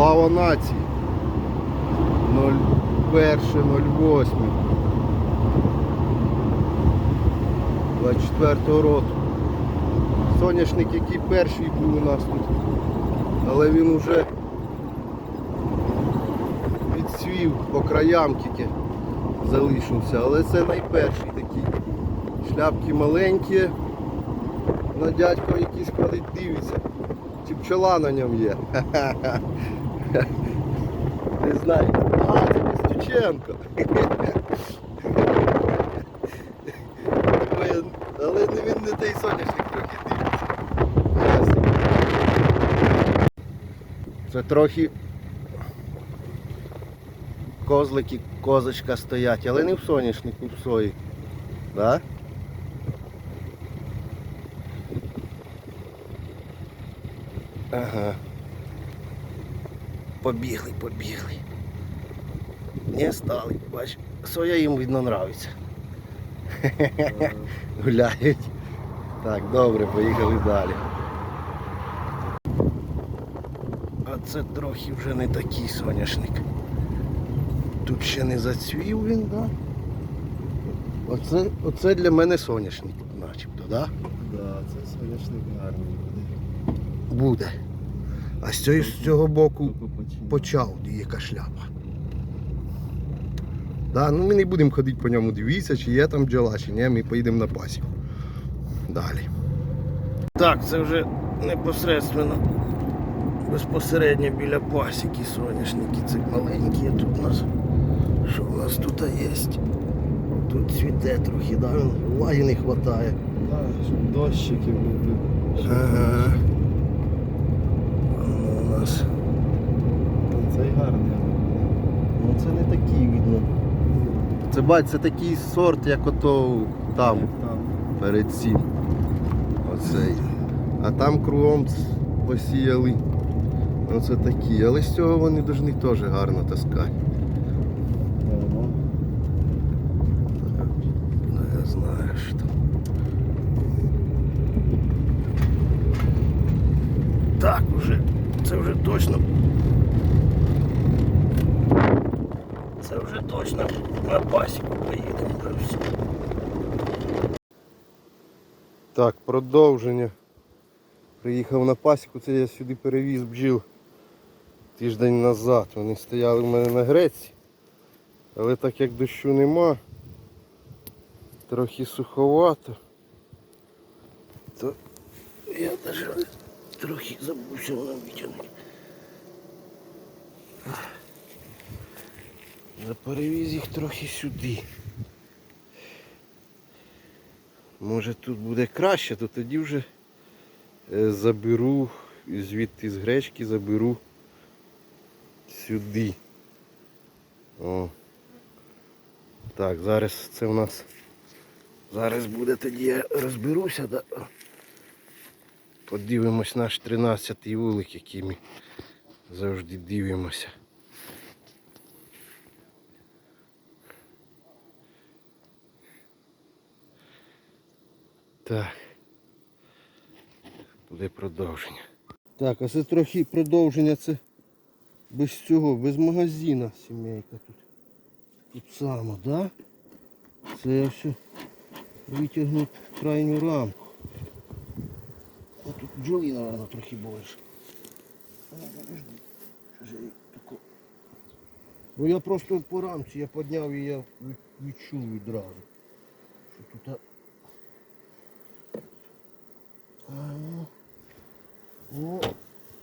Слава нації. 01.08. 24 року. Соняшник, який перший був у нас тут. Але він уже відсвів по краям тільки залишився. Але це найперший такий. Шляпки маленькі. На дядько якийсь ходить дивиться. Чи пчола на ньому є. Не знаю. А, це Костюченко. Але він не той соняшник трохи дивиться. Це трохи козлики, козочка стоять, але не в соняшнику, в сої. Да? Ага. Побігли, побігли. Не стали, бач, соя їм видно нравиться. Гуляють. Так, добре, поїхали далі. А це трохи вже не такий соняшник. Тут ще не зацвів він, так? Да? Оце, оце для мене соняшник, начебто, так? Да? Да, це соняшник гарний буде. Буде. А з цього, з цього боку почав, яка шляпа. Да, ну ми не будемо ходити по ньому, дивитися, чи є там бджола, чи ні, ми поїдемо на пасіку. Далі. Так, це вже непосередньо безпосередньо біля пасіки соняшники. Це маленькі тут у нас. Що у нас тут є? Тут цвіте трохи, да? влаги не вистачає. Да, дощики Ага. Ну, у. Цей гарний. Ну це не такий видно. Це бать, це такий сорт, як ото там перед цим. Оцей. А там кругом посіяли. Оце такі. Але з цього вони повинні теж гарно таскати. Ну. Ну я знаю що. Так, уже, це вже точно. Це вже точно на пасіку поїдемо. все. Так, продовження. Приїхав на пасіку, це я сюди перевіз бджіл тиждень назад. Вони стояли в мене на греці. Але так як дощу нема, трохи суховато, то я навіть трохи забувся воно витягнути. Перевіз їх трохи сюди. Може тут буде краще, то тоді вже е, заберу звідти з гречки заберу сюди. О. Так, зараз це у нас. Зараз буде тоді я розберуся. Да? Подивимось наш 13-й вулик, який ми завжди дивимося. Так. Буде продовження. Так, а це трохи продовження, це без цього, без магазина сімейка тут. Тут само, да? Це я все витягнув крайню рамку. А тут бджоли, мабуть, трохи більше. Ну, я просто по рамці, я підняв і я від- відчув відразу. Що тут. а- А, ну. О,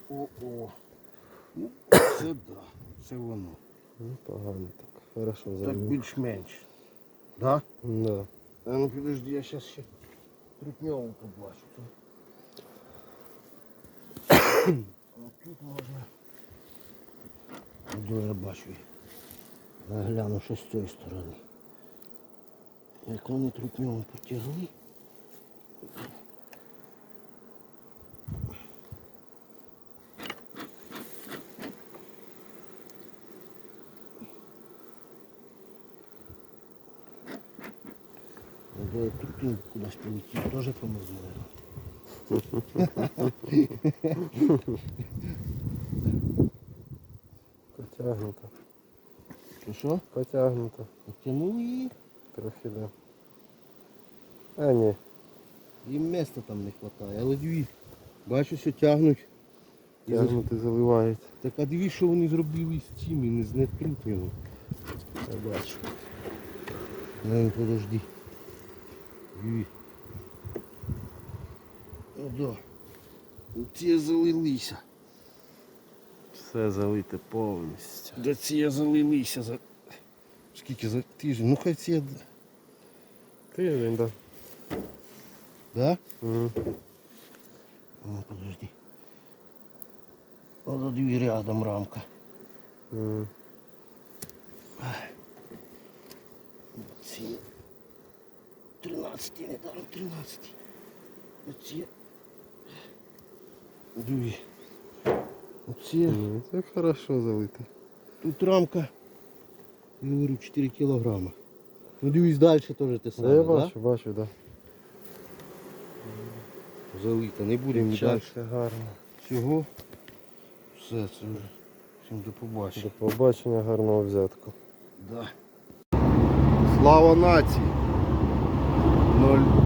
о, о. Ну, це да, це воно. Ну, погано так. Хорошо Так більш-менш. Да? Да. А ну подожди, я зараз ще трутньову побачу. Тут можна. Де я бачу. Я гляну, що з цієї сторони. Як вони трутньову потягли. Тут ты кудись полетів, теж помогу. Потягнуто. Що що? Потягнуто. Потягнув її. Трохи да. А ні. Їм міста там не вистачає, але дві. Бачу, що тягнуть. Тягнути заливають. Так а диві, що вони зробили з цим і не з нетрутнього. Я бачу. Ну, подожди. Диві. Да. Ці залилися. Все залите повністю. Да ці залилися за. Скільки за тиждень? Ну хай ці. Тиждень, да. Да? Угу. Ну, подожди. Надо дві рядом рамка. Угу. Ці 13 не даром 13. Оці. Дві. Оці. Це хорошо залите. Тут рамка. Я говорю 4 кілограма. Ну дивись далі теж те саме, Да, я да? бачу, бачу, да. Залита, не будемо далі. гарно. Всього. Все, це вже. Всім до побачення. До побачення гарного взятку. Да. Слава нації! Ноль.